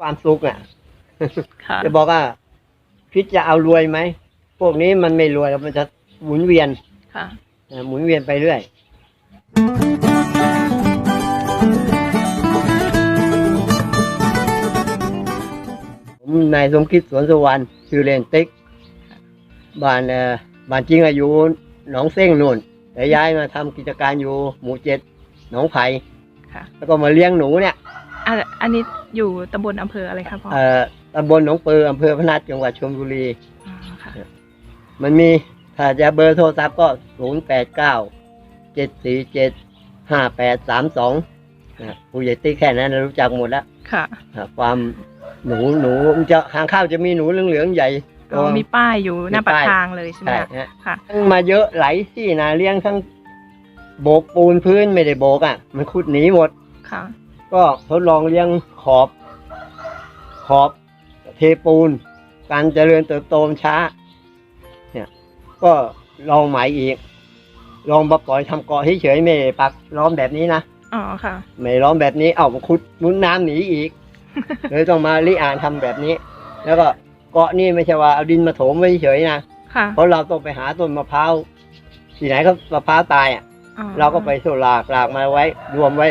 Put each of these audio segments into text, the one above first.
ความสุขอะ ค่ะ จะบอกว่าคิดจะเอารวยไหม พวกนี้มันไม่รวยแล้วมันจะหมุนเวียนค่ะ เอ่อหมุนเวียนไปเรื่อย ผมนายสมคิดสวนสุวรรณชื่อเล่นติ๊กบ้านเอ่อบ้านจริงอายุหนองเส้งนู่น แต่ย้ายมาทำกิจการอยู่หมู่เจ็ดหนองไผ่ค่ะ แล้วก็มาเลี้ยงหนูเนี่ย อะอันนี้อยู่ตำบลอำเภออะไรคะพ่อเอ่อตำบลหนองปืออำเภอพนัสจังหวัดชลบุรี อ๋อค่ะมันมีถ้าจะเบอร์โทรศัพท์ก็ศูนย์แปดเก้าเจ็ดสี่เจ็ดห้าแปดสามสองผู้ใหญ่ติ๊กแค่นั้นรู้จักหมดแล้วค่ะอะความหนูหนูมันจะหางข้าวจะมีหนูเหลืองๆใหญ่ก็มีป้ายอยู่หน้ามีปากป้ายทางเลยใช่ไหมใช่คะฮะ ค่ะทั้งมาเยอะหลายที่นะเลี้ยงทั้งโบกปูนพื้นไม่ได้โบกอะ มันขุดหนีหมด ค่ะ ก็ทดลองเลี้ยงขอบ ขอบเทปูน การเจริญเติบโตมันช้า เนี่ย ก็ลองใหม่อีก ลองมาปล่อยทำเกาะเฉยๆไม่ปักล้อมแบบนี้นะอ๋อค่ะ ไม่ล้อมแบบนี้เอามาขุดมุนน้ำหนีอีกเลยต้องมาลิอ่านทำแบบนี้ แล้วก็เกาะนี่ไม่ใช่ว่าเอาดินมาโถมไว้เฉยๆนะค่ะเพราะเราต้องไปหาต้นมะพร้าวที่ไหนก็มะพร้าวตายอะอ๋อเราก็ไปสุรากลากมาไว้รวมไว้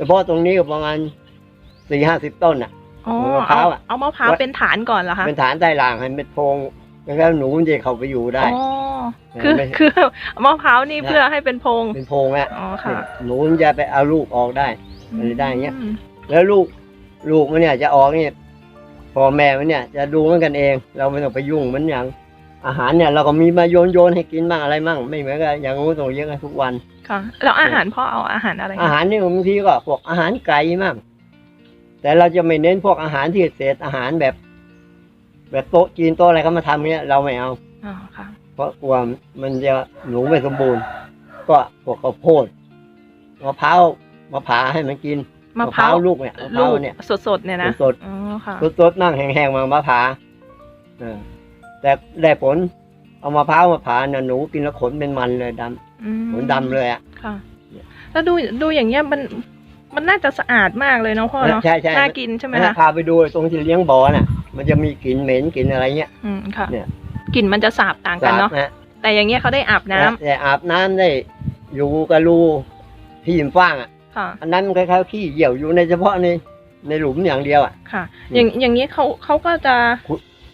เฉพาะตรงนี้ก็ประมาณสี่ห้าสิบต้นอะ อ๋อมะพร้าวเอาอะ เอามะพร้าวไว้เป็นฐานก่อนเหรอคะเป็นฐานใต้รางให้เป็นโพรงแล้วหนูมันจะเข้าไปอยู่ได้ อ๋อคือไม่ คือมะพร้าวนี่นะเพื่อให้เป็นโพรงเป็นโพรงอะอ๋อค่ะหนูมันจะไปเอาลูกออกได้ มันได้อย่างเงี้ย มแล้วลูกลูกมันเนี่ยจะออกเนี่ยพ่อแม่มันเนี่ยจะดูมันกันเอง เราไม่ต้องไปยุ่งมันอย่าง อาหารเนี่ยเราก็มีมาโยนโยนให้กินบ้างอะไรบ้างไม่เหมือนกับอย่างงูต้องเลี้ยงกันทุกวันค่ะแล้วอาหารพ่อเอาอาหารอะไรคะอาหารนี่บางทีก็พวกอาหารไก่มั่งแต่เราจะไม่เน้นพวกอาหารที่เศษอาหารแบบ แบบโต๊ะจีนโต๊ะอะไรเขามาทำเนี่ยเราไม่เอาอ๋อค่ะเพราะกลัวมันจะหนูไม่สมบูรณ์ ก็พวกข้าวโพดมะพร้าวมะพร้าวให้มันกินมะพร้าวลูกเนี่ยมะพลูร้าวกเนี่ยสดๆเนี่ยนะสดอ๋อค่ะสดๆนั่งแห้งๆมามะพร้าวเออ แต่ได้ผล เอามะพร้าวมาผ่าเนี่ยหนูกินแล้วขนเป็นมันเลยดำอืขนดำเลยอะค่ะ แล้วดูดูอย่างเงี้ยมันมันน่าจะสะอาดมากเลยเนาะพ่อเนาะใช่ใช่น่ากินใช่ไหมถ้าคะพาไปดูตรงที่เลี้ยงบ่อน่ะ มันจะมีกลิ่นเหม็นกลิ่นอะไรเงี้ย อืมค่ะเนี่ยกลิ่นมันจะสาบต่างกันเนาะสะอาดแต่อย่างเงี้ยเขาได้อาบน้ำแต่อาบน้ำได้อยู่กับรูที่หิมฟ้างอะค่ะอันนั้นมันคล้ายๆขี้เหี่ยวอยู่ในเฉพาะในในหลุมอย่างเดียวอะค่ะ อย่างอย่างนี้เขาเขาก็จะ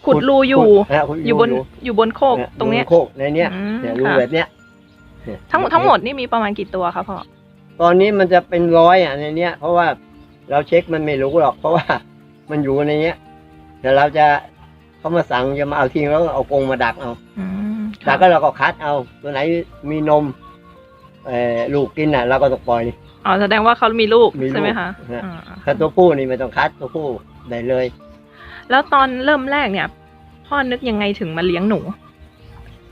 ขุดขุดรูอยู่ขุดนะขุดอยู่บนอยู่บนโคกเยตรงเนี้ยโคกในเนี้ยอืมเนี่ยรูค่ะ แบบเนี้ยเนี่ยทั้งทั้งหมดนี่มีประมาณกี่ตัวคะพ่อ ตอนนี้มันจะเป็นร้อยอะในเนี้ย เพราะว่าเราเช็คมันไม่รู้หรอก เพราะว่า มันอยู่ในเนี้ยแต่เราจะเขามาสั่งจะมาเอาทิ้งแล้วก็เอากรงมาดักเอา อืมดักก็เราก็คัดเอาตัวไหนมีนมเอ่อลูกกินอะ เราก็ต้องปล่อย อ๋อแสดงว่าเขามีลูกมีลูกใช่ไหมคะนะ อ่าถ้าตัวผู้นี่ไม่ต้องคัดตัวผู้ได้เลย แล้วตอนเริ่มแรกเนี่ย พ่อนึกยังไงถึงมาเลี้ยงหนู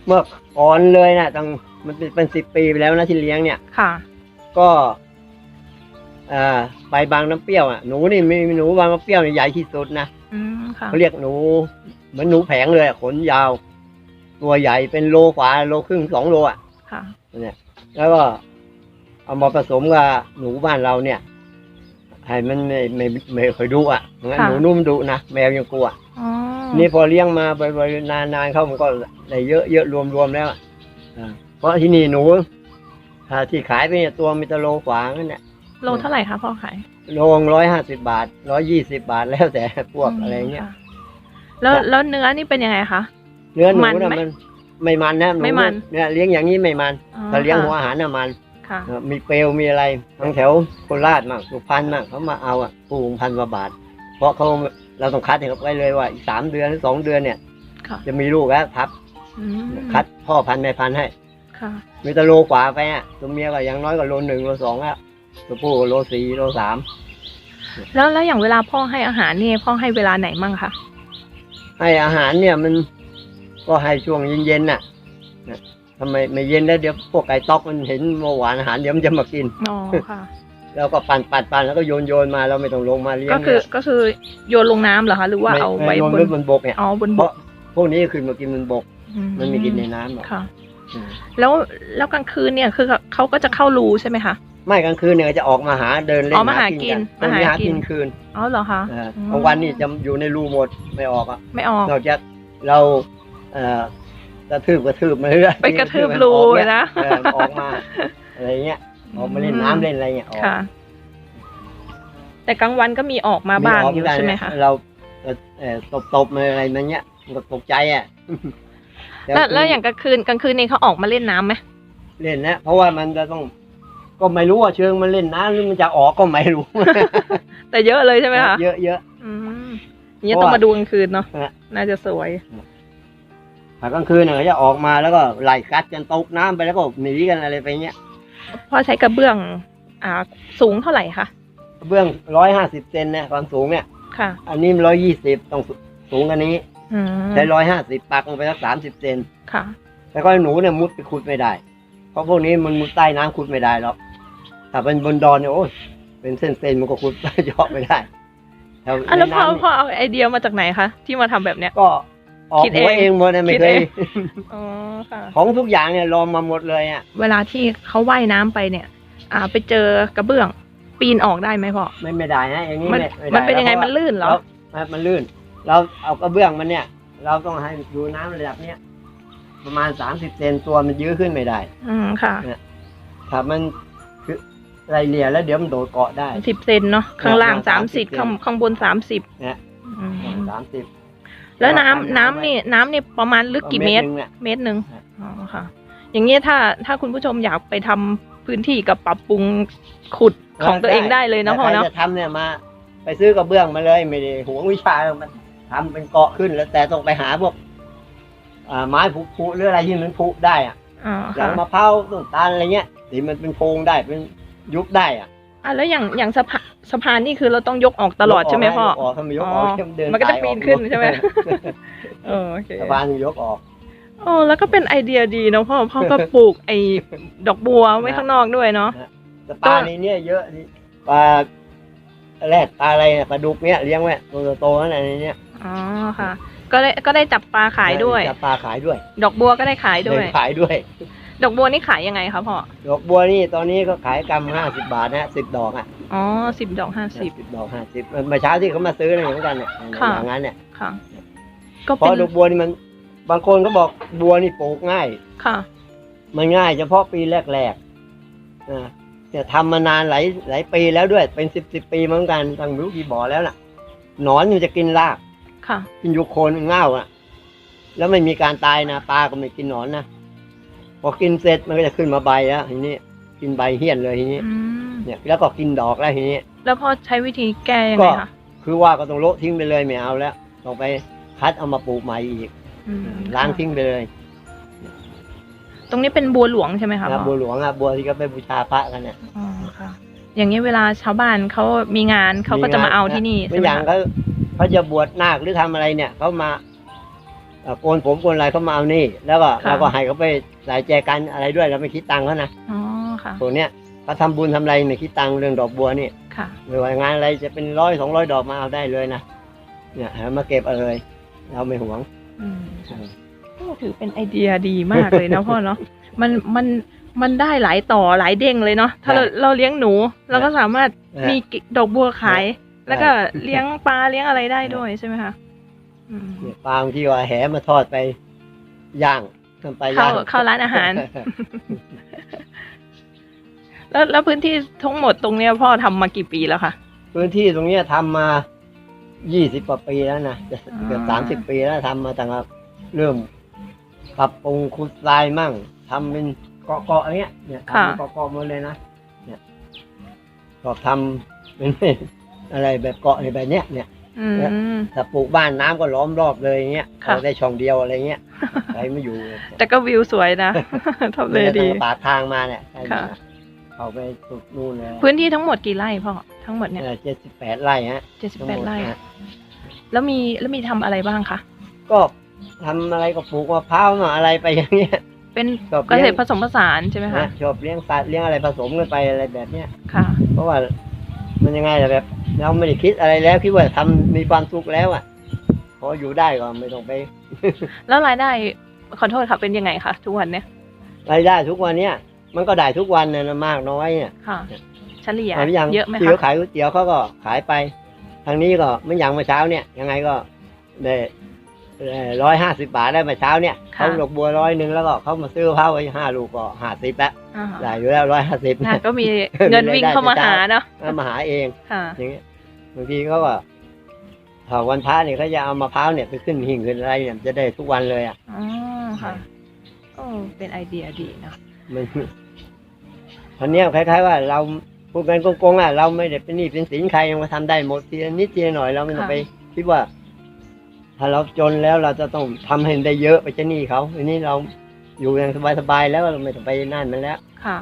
เมื่อก่อนเลยนะตั้งมันเป็นเป็นสิบปีไปแล้วนะที่เลี้ยงเนี่ย ค่ะ ก็อ่าไปบางน้ำเปรี้ยวอะหนูนี่มีหนูบางน้ำเปรี้ยวนี่ใหญ่ที่สุดนะอืมค่ะ เขาเรียกหนู เหมือนหนูแผงเลยอะขนยาว ตัวใหญ่เป็นโลกว่าโลครึ่งสองโลอะ ค่ะ เนี่ยแล้วก็เอามาผสมกับหนูบ้านเราเนี่ยให้มันไม่ไม่ไม่เคยดุอะงั้นค่ะ หนูนุ่มดุนะแมวยังกลัวอ๋อ นี่พอเลี้ยงมาบ่อยๆนานๆเข้ามันก็ได้เยอะเยอะรวมๆแล้วอะอ่าเพราะที่นี่หนูถ้าที่ขายไปเนี่ยตัวมีแตะโลกว่างั้นเนี่ยโลเท่าไหร่คะพ่อขายโลร้อยห้าสิบาทร้อยยี่สิบาทแล้วแต่พวกอะไรเงี้ยค่ะแล้วแล้วเนื้อนี่เป็นยังไงคะเนื้อหนูมันน่ะไหมมันไม่มันนะหไม่มันเนี่ยเลี้ยงอย่างนี้ไม่มันอ๋อถ้าเลี้ยงหัวค่ะอาหารน่ะมันค่ะเออมีเปลวมีอะไรทั้งแถวโคราชมั่งสุพรรณมั่งเขามาเอาอะปลูกพันกว่าบาท เพราะเขา เราต้องคัดให้เขาไว้เลยว่าอีกสามเดือนหรือสองเดือนเนี่ย ค่ะจะมีลูกแล้วครับ อืมคัดพ่อพันธุ์แม่พันธุ์ให้ ค่ะ มีแตะโลกว่าไปอะตัวเมียก็อย่างน้อยก็โลหนึ่งโลสองแล้วตัวผู้ก็โลสี่โลสามแล้วแล้วอย่างเวลาพ่อให้อาหารนี่พ่อให้เวลาไหนมั่งคะให้อาหารเนี่ยมันก็ให้ช่วงเย็นๆน่ะนะทำไมไม่เย็นแล้วเดี๋ยวพวกไก่ต๊อกมันเห็นเมื่อวานอาหารเดี๋ยวมันจะมากิน อ๋อค่ะ แล้วก็ปั่นปั่นปั่นแล้วก็โยนโยนมาเราไม่ต้องลงมาเลี้ยงก็คือเนี่ยก็คือโยนลงน้ำเหรอคะหรือว่าไม่เอาไม่ไว้โยนบนไว้บนบกเนี่ยอ๋อบนเพบราะกพวกนี้ขึ้นมากินบนบกอืมันไม่กินในน้ำหรอกค่ะอืมแล้วแล้วกลางคืนเนี่ยคือเขาก็จะเข้ารูใช่ไหมคะไม่กลางคืนเนี่ยจะออกมาหาเดินเล่นอ๋อมาหากินตรงมานี้หาหากิกินนคืนอ๋อเหรอคะเอออืมกลางวันนี่จะอยู่ในรูหมดไม่ออกอะไม่ออกนอกจากเราเอ่อกระทืบกระทืบมาเรื่อยไปกระทืบมันรูออกเนี่ยนะเออมันออกมาอะไรเงี้ย ออกมาเล่นน้ำเล่นอะไรเงี้ยออกค่ะ แต่กลางวันก็มีออกมาบ้างอยู่ใช่ไหมคะ เราเอ่อเอ่อตบตบๆมาอะไรมันเงี้ยมันก็ตกใจอะแล้วแล้วอย่างกลางคืนกลางคืนนี่เขาออกมาเล่นน้ำไหมเล่นนะเพราะว่ามันจะต้อง ก็ไม่รู้ว่าเชิงมันเล่นน้ำหรือมันจะออกก็ไม่รู้ แต่เยอะเลยใช่ไหมคะเยอะเยอะอืมอย่างนี้ต้องมาดูกลางคืนเนาะฮะน่าจะสวยพอกลางคืนเนี่ยเขาจะออกมาแล้วก็ไล่กัดกันตกน้ำไปแล้วก็หนีกันอะไรไปเงี้ย พ่อใช้กระเบื้อง อ่า สูงเท่าไหร่คะเบื้องร้อยห้าสิบเซนเนี่ยความสูงเนี่ย ค่ะ อันนี้ร้อยยี่สิบต้องสูงกันนี้ อืมใช้ร้อยห้าสิบปักลงไปสักสามสิบเซนค่ะแต่ก็หนูเนี่ยมุดไปขุดไม่ได้ เพราะพวกนี้มันมุดใต้น้ำขุดไม่ได้หรอกถ้าเป็นบนดอนเนี่ยโอ้ยเป็นเส้นๆมันก็ขุดเยอะไม่ได้แถวอะแล้วในพ่อน้ำนี่พ่อเอาไอเดียมาจากไหนคะที่มาทำแบบเนี้ย ก็ ออกคิดเอหัวงเองหมดนะไม่คิดเคยเองอ๋อค่ะ ของทุกอย่างเนี่ยลองมาหมดเลยอะ เวลาที่เขาว่ายน้ำไปเนี่ย อ่า ไปเจอกระเบื้อง ปีนออกได้ไหมพ่อ ไม่ไม่ได้นะอย่างนี้มันไได้มันเป็นยังไงพราะมันลื่นเหรอามันลื่น เราเอากระเบื้องมันเนี่ย เราต้องให้ดูน้ำระดับเนี้ยประมาณสามสิบเซนตัวมันยื้อขึ้นไม่ได้ อืมค่ะถ้ามันคือไรเลียแล้วเดี๋ยวมันโดดเกาะได้ สิบเซนเนาะข้างล่างประสามมาณสิบ30ข้างข้างบนสามสิบนะอืมสามสิบ แล้วน้ำประมาณน้ำนี่น้ำนี่ประมาณลึกกี่เมตร นึงเนี่ย เมตรหนึ่งครับ อ๋อค่ะ อย่างเงี้ยถ้าถ้าคุณผู้ชมอยากไปทำพื้นที่กับปรับปรุงขุดของตัวเองได้เลยเนาะพ่อแต่เนาะ ใครจะทำเนี่ยมา ไปซื้อกระเบื้องมาเลยไม่ได้หวงวิชามันทำเป็นเกาะขึ้นแล้วแต่ต้องไปหาพวกอ่าไม้ผุผุหรืออะไรที่มันผุได้อะอ๋ออย่าค่ะงมะพร้าวต้นตาลอะไรเงี้ยที่มันเป็นโพรงได้เป็นยุบได้อะ อะแล้วอย่างอย่างสะพานสะพานนี่คือเราต้องยกออกตลอดใช่ไหมพ่อ ยกออกถ้าไม่ยกออกอ๋อเดี๋ยวเดินมันก็จะสายออปีนขึ้นใช่ไหม เออโอเคสะพานยกออก โอ้แล้วก็เป็นไอเดียดีเนาะพ่อพ่อก็ปลูกไอ้ดอกบัวไว้ข้างนอกด้วยเนาะ แต่ปลาในเนี้ยเยอะนี่ปลาแรดปลาอะไรเนี่ยปลาดุกเนี้ยเลี้ยงไว้ตัวโตๆนั่นแหละในเนี้ยอ๋อค่ะ ก็ได้ก็ได้จับปลาขายด้วย จับปลาขายด้วย ดอกบัวก็ได้ขายด้วย ขายด้วย ดอกบัวนี่ขายยังไงคะพ่อ ดอกบัวนี่ตอนนี้ก็ขายกรัมห้าสิบบาทนะสิบดอกอะอ๋อสิบดอกห้าสิบสิบดอกห้าสิบเมื่อเช้าที่เขามาซื้อเนี่ยเหมือนกันเนี่ยค่ะอย่างนั้นเนี่ยค่ะ ก็เพเป็นราะดอกบัวนี่มัน บางคนก็บอกบัวนี่ปลูกง่าย ค่ะ มันง่ายเฉพาะปีแรกๆนะแต่ทำมานานหลายหลายปีแล้วด้วย เป็นสิบสิบปีเหมือนกันตั้งไม่รู้กี่บ่อแล้วน่ะหนอนมันจะกินราก ค่ะ กินยูโคนเง่าอะ แล้วไม่มีการตายนะปลาก็ไม่กินหนอนนะ พอกินเสร็จมันก็จะขึ้นมาใบแล้วทีนี้ กินใบเหี้ยนเลยทีนี้ อืมเนี่ย แล้วก็กินดอกแล้วทีนี้ แล้วพ่อใช้วิธีแก้ยังไงคะคือว่าก็ต้องโละทิ้งไปเลยไม่เอาแล้วต้องไปคัดเอามาปลูกใหม่อีกอืมล้างทิ้งไปเลยตรงนี้เป็นบัวหลวงใช่ไหมคะนะพ่อบัวหลวงอะบัวที่เขาไปบูชาพระกันเนี่ยอ๋อค่ะ อย่างนี้เวลาชาวบ้านเขามีงานเขาก็จะมาเอาที่นี่เป็ใช่นไหมอย่างคะเขาเขาจะบวชนาคหรือทำอะไรเนี่ยเขามา เอ่อโกนผมโกนอะไรเขามาเอานี่ แล้วก็เราก็ให้เขาไปใส่แจกันอะไรด้วยเราไม่คิดตังค์เขานะอ๋อค่ะพวกเนี้ยเขาทำบุญทำอะไรไม่คิดตังค์เรื่องดอกบัวนี่ค่ะไม่ว่างานอะไรจะเป็นร้อยสองร้อยดอกมาเอาได้เลยนะเนี่ยเอามาเก็บเอาเลยเราไม่หวง อืมโอ้ถือเป็นไอเดียดีมากเลยนะพ่อเนาะ มันมันมันได้หลายต่อหลายเด้งเลยเนาะ ถ้าเราใช่เราเลี้ยงหนูเราก็สามารถนะ มีดอกบัวขายใช่แล้วก็เลี้ยงปลาเลี้ยงอะไรได้ด้วยใช่ไหมคะอืม เนี่ยปลาบางที่ว่าแหมาทอดไปย่างทำไปเข้าย่างเข้าร้านอาหาร แล้วแล้วพื้นที่ทั้งหมดตรงเนี้ยพ่อทำมากี่ปีแล้วคะ พื้นที่ตรงเนี้ยทำมายี่สิบกว่าปีแล้วนะจะเกือบอ่า สามสิบปีแล้วทำมาตั้งแต่เริ่มปรับปรุงขุดทรายมั่งทำเป็นเกาะเกาะๆอย่างเงี้ยเนี่ยทำเป็นเกาะเกาะๆหมดเลยนะเนี่ยก็ทำเป็น อะไรแบบเกาะอะไรแบบเนี้ยเนี่ย อืม ถ้าปลูกบ้านน้ำก็ล้อมรอบเลยอย่างเงี้ยค่ะเอาได้ช่องเดียวอะไรเงี้ยใครไม่อยู่แต่ก็วิวสวยนะ ทำเลดีตั้งแต่ปากทางมาเนี่ยใครค่ะมาเขาไปสุดนู่นเลยพื้นที่ทั้งหมดกี่ไร่พ่อ ทั้งหมดเนี่ยเจ็ดสิบแปดไร่ฮะเจ็ดสิบทั้งแปหดมดไร่ ฮะแล้วมีแล้วมีทำอะไรบ้างคะ ก็ทำอะไรก็ปลูกมะพร้าวหน่อยอะไรไปอย่างเงี้ย เป็นชอบเกษเลี้ยตงรผสมผสานใช่ไหมคะ นะชอบเลี้ยงสัตว์เลี้ยงอะไรผสมกันไปอะไรแบบเนี้ย ค่ะ เพราะว่า มันยังไงล่ะแบบเราไม่ได้คิดอะไรแล้วคิดว่าทำมีความสุขแล้วอะพออยู่ได้ก็ไม่ต้องไป แล้วรายได้ขอโทษค่ะเป็นยังไงคะทุกวันเนี่ยรายได้ทุกวันเนี้ยมันก็ได้ทุกวันนะมากน้อยเนี่ยค่ะเฉลี่ยแต่อย่างเยอะไหมที่คะเขาขายก๋วยเตี๋ยวเขาก็ขายไป ทางนี้ก็เมื่ออย่างเมื่อเช้าเนี่ย ยังไงก็ได้ร้อยห้าสิบาทได้เมื่อเช้าเนี่ยเขาดอกบัวร้อยหนึ่งแล้วก็เขามาซื้อมะพร้าวไว้ห้าลูกก็ห้าสิบแล้ว อ่าได้อยู่แล้วร้อยห้าสิบค่ะก็มีเงินวิ่งเข้ามาหาเนาะมาหาเองค่ะอย่างเงี้ยบางทีเขาก็ถ้าวันพระเนี่ยเขาจะเอามะพร้าวเนี่ยไปขึ้นหิ่งขึ้นอะไรเนี่ยจะได้ทุกวันเลยอะอ๋อค่ะโอ้เป็นไอเดียดีเนาะมันอันเนี้ยคล้ายๆว่าเราพูดกันโกงๆอะเราไม่ได้เป็นหนี้เป็นสินใครยังมาทำได้หมดทีละนิดทีละหน่อยเราไม่ต้องไปคิดว่า ถ้าเราจนแล้วเราจะต้องทำให้ได้เยอะไปจะหนี้เขาอันนี้เรา อยู่อย่างสบายๆแล้วเราไม่ต้องไปนั่นมันแล้ว ค่ะ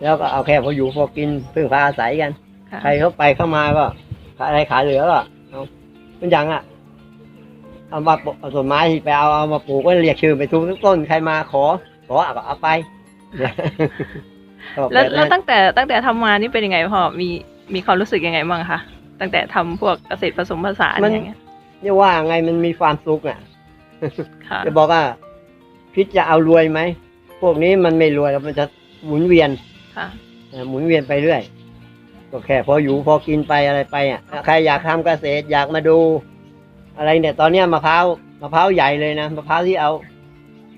แล้วก็เอาแค่พออยู่พอกินพึ่งพาอาศัยกัน ค่ะ ใครเข้าไปเข้ามาก็ขายอะไรขายเหลือก็เอาเป็นอย่างอะ เอามาปลูกเอาต้นไม้ที่ไปเอาเอามาปลูกก็เรียกชื่อไปทุกต้นใครมาขอ ขอเอาก็เอาไปก็แล้วบบแล้วนั้นตั้งแต่ตั้งแต่ทำมานี่เป็นยังไงพ่อมีมีความรู้สึกยังไงบ้างคะตั้งแต่ทำพวกเกษตรผสมผสานอย่างเงี้ยเนี่ยว่าไงมันมีความสุขอะ ค่ะ จะบอกว่า คิดจะเอารวยไหม พวกนี้มันไม่รวยแล้วมันจะหมุนเวียนค่ะเอ่อหมุนเวียนไปเรื่อย ก็แค่พออยู่พอกินไปอะไรไปอะ ใครอยากทำเกษตรอยากมาดู อะไรเนี่ยตอนเนี้ยมะพร้าวมะพร้าวใหญ่เลยนะมะพร้าวที่เอา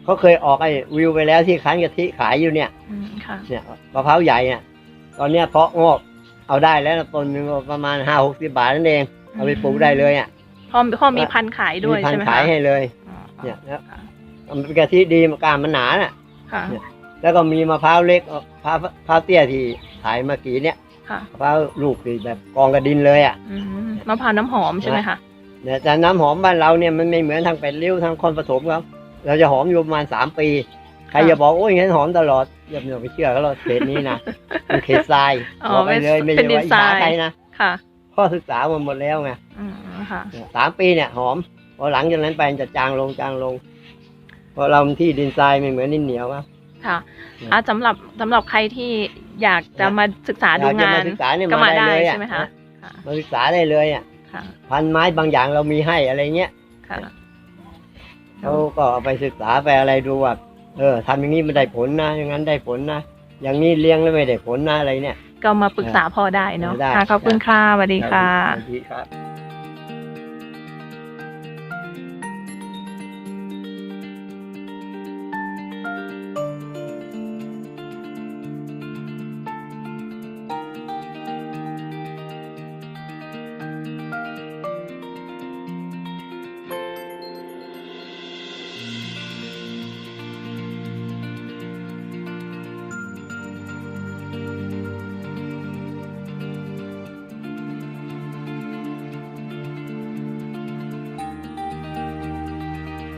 เขาเคยออกไอ้วิวไปแล้วที่คั้นกะทิขายอยู่เนี่ยอืมค่ะ เนี่ยมะพร้าวใหญ่เนี่ยตอนเนี้ยเพาะงอกเอาได้แล้วนะต้นหนึงก็ประมาณห้าหกสิบาทนั่นเองเอาไปปลูกได้เลยอะพ่อพ่อมีพันธุ์ขายด้วยมีพันใช่ไหมธุ์คะขายให้เลย อ๋อเนี่ยแล้ว ค่ะ มันเป็นกะทิดีมะกามมันหนาน่ะ ค่ะเนี่ยแล้วก็มีมะพร้าวเล็กมะพร้าวมะพร้าวเตี้ยที่ขายเมื่อกี้เนี่ยค่ะ มะพร้าวลูกที่แบบกองกระดินเลยอะ อืมมะพร้าวน้ำหอมใช่ไหมคะเนี่ยแต่น้ำหอมบ้านเราเนี่ยมันไม่เหมือนทางเป็ดริ้วทางคอนผสมครับ เราจะหอมอยู่ประมาณสามปี ใครค่ะอย่าบอกโอ้ยงั้นหอมตลอดอย่าอย่าไปเชื่อเขาเราเขตนี้นะมันเขตทรายอ๋อบอกไปเลยไม่เป็ใช่นดินว่าอิจฉาทรายใครนะค่ะ พ่อศึกษามาหมดแล้วไงอืมค่ะเนี่ยสามปีเนี่ยหอมพอหลังจากนั้นไปมันจะจางลงจางลง เพราะเรามันที่ดินทรายไม่เหมือนดินเหนียวครับ ค่ะเนี่ยอะสำหรับสำหรับใครที่อยากจะมาศึกษาดูอยากจะงามานศึกษาเนี่ยก็มามาได้ได้เลยอะใช่ไหมคะค่ะมาศึกษาได้เลยอะค่ะพันไม้บางอย่างเรามีให้อะไรเงี้ยค่ะเขาก็เอาไปศึกษาไปอะไรดูว่าเออทำอย่างนี้มันได้ผลนะอย่างนั้นได้ผลนะอย่างนี้เลี้ยงแล้วไม่ได้ผลนะอะไรเนี่ย ก็มาปรึกษาพ่อได้เนาะได้ค่ะขอบคุณค่ะสวัสดีค่ะสวัสดีครับ